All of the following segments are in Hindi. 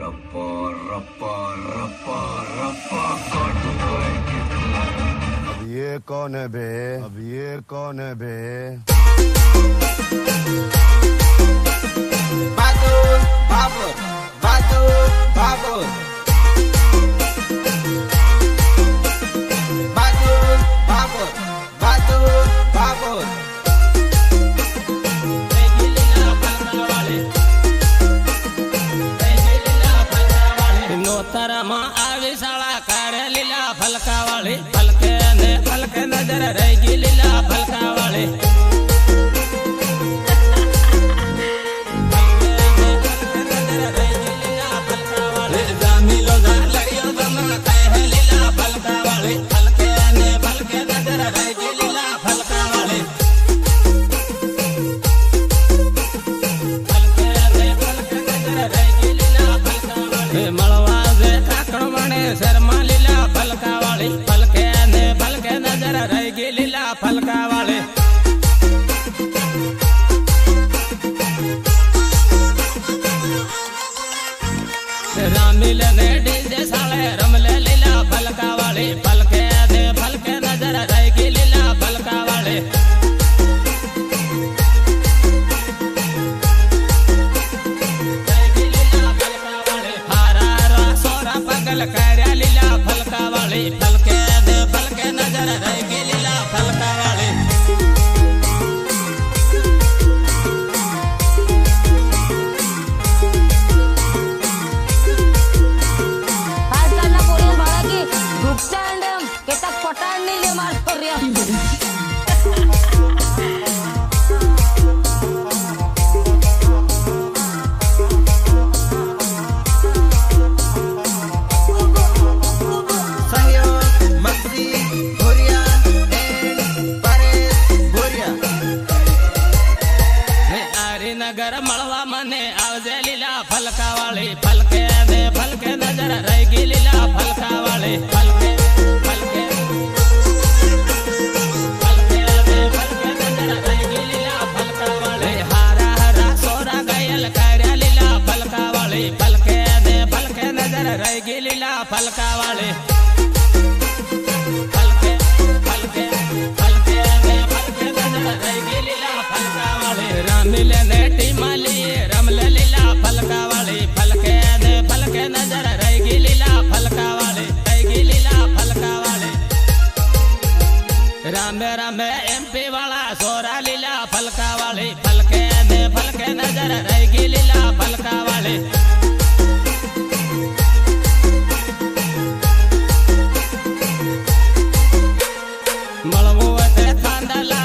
रप्पा रप्पा रप्पा रप्पा काटूंगा कितना अब ये कौन है बे अब ये कौन है बे Bagus, bagus, bagus, bagus. पल कर ਫਲਕਾ ਵਾਲੀ ਫਲਕੇ ਦੇ ਫਲਕੇ ਨਜ਼ਰ ਰਹਿ ਗਈ લીલા ફલકા વાળી રામીલે ને ટીમાલી રમલે લીલા ફલકા ફલકે ને ફલકે નજર રહી લીલા ફલકા વાળી લીલા ફલકા રામે રામે એમપી વાળા સોરા લીલા ફલકા ને ફલકે નજર રહી લીલા ફલકા मळवू खांदाला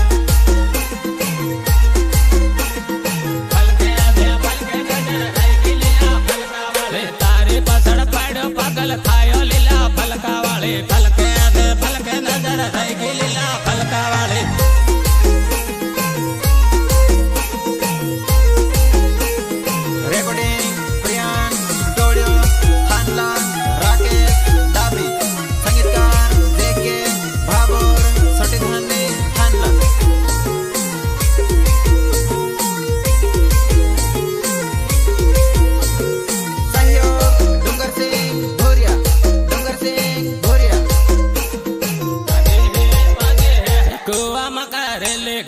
फल लीला फलका वाले फलके फलके नज़र है लीला फलका वाले।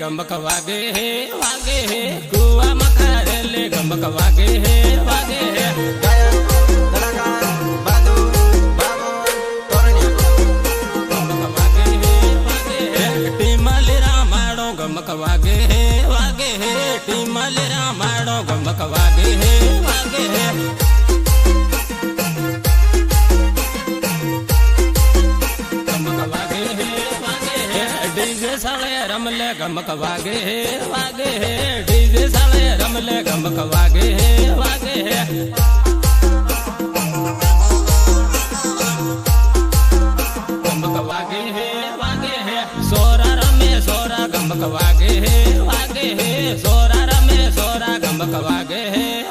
ગમક વાગે હે વાગે હે. કુવા મખારેલે ગમક વાગે હે વાગે હે. ગમક વાગે હે વાગે હે. ટીમલ રામાણો ગમક વાગે હે વાગે હે. गमक वागे हे वागे हे। डीजे साले रमले गमक वागे वागे सोरा रमे, सोरा गमक वागे हे वागे हे। सोरा रमे, सोरा गमक वागे हे।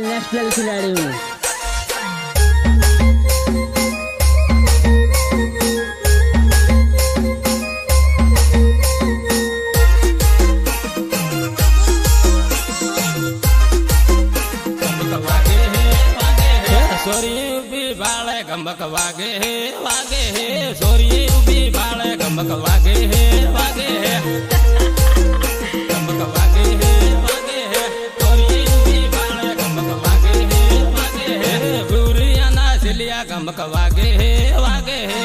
नहीं इंटरनेशनल खिलाड़ी हूँ हे वागे सोरी उबी बाळे गमक वागे हे वागे गमक वागे हे वागे हे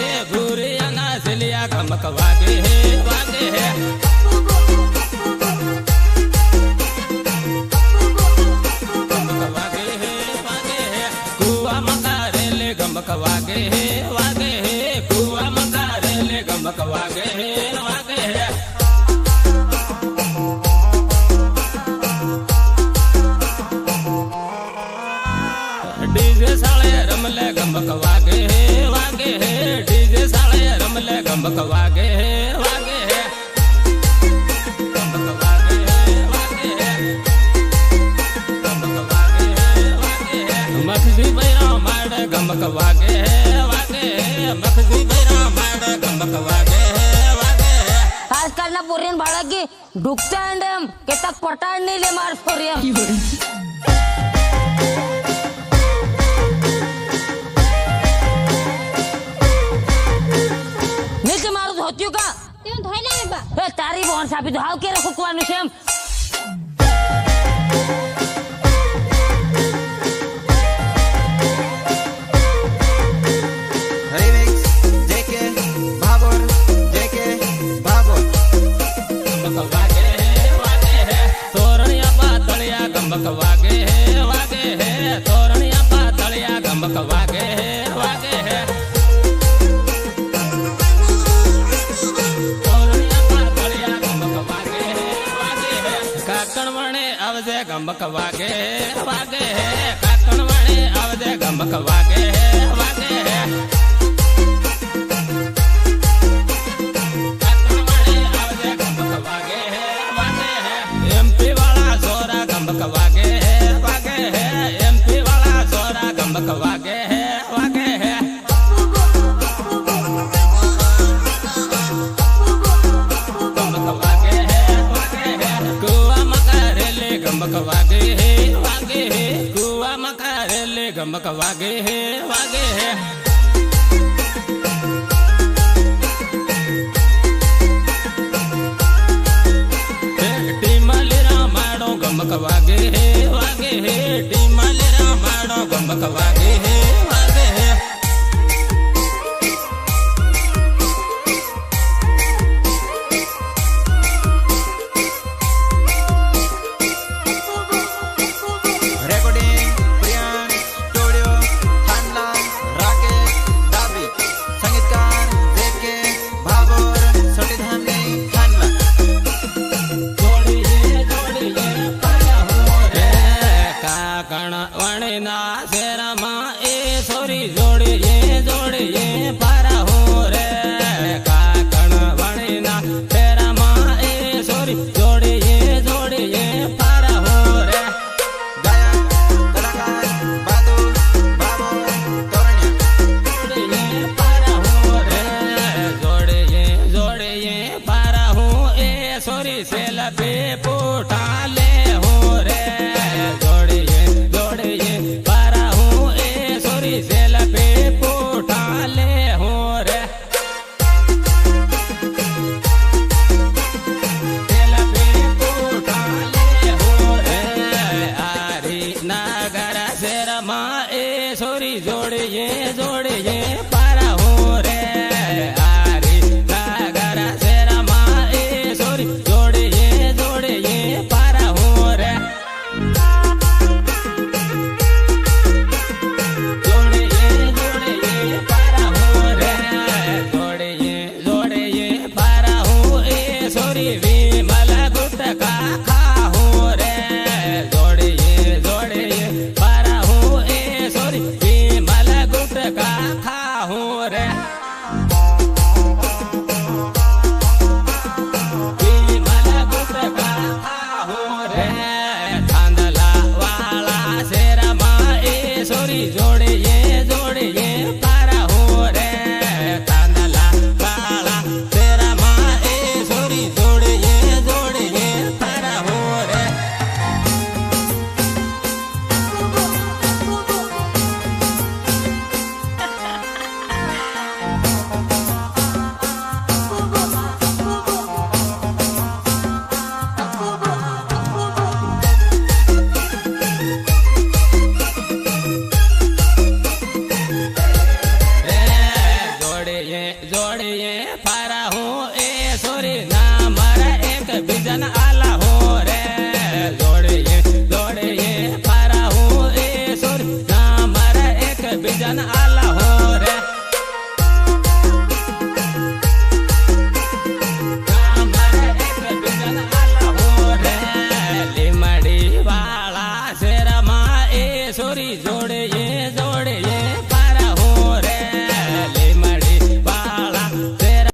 सिलिया गमक वागे हे वागे हे। वागे हे वागे हे, कुआ वागे हे वागे हे, कुआ गमक वागे हे। डीजे साले रमले गमक वागे हे वागे हे। डीजे साले रमले गमक वागे हे वागे हे। गमक वागे हे वागे हे। मखजी बैरा माड गमक वागे वागे मखजी बैरा माड वागे आजकाल ना पोरीन केतात पटाड नेले मार पोरी નીચે મારું ધોત્યું કા? તેમ ધોઈ લે બા તારી બોન સાબી તો હાવ કેરે ફૂકવાનું છે એમ. કાકણ વણે આવજે ગમક વાગે વાગે કાકણ વણે આવજે ગમક વાગે વાગે રમક વાગે હે વાગે હે ગમક વાગે હે વાગે હે ટીમાલે રામાણો ગમક વાગે సెలపే పోటాలే. 哎。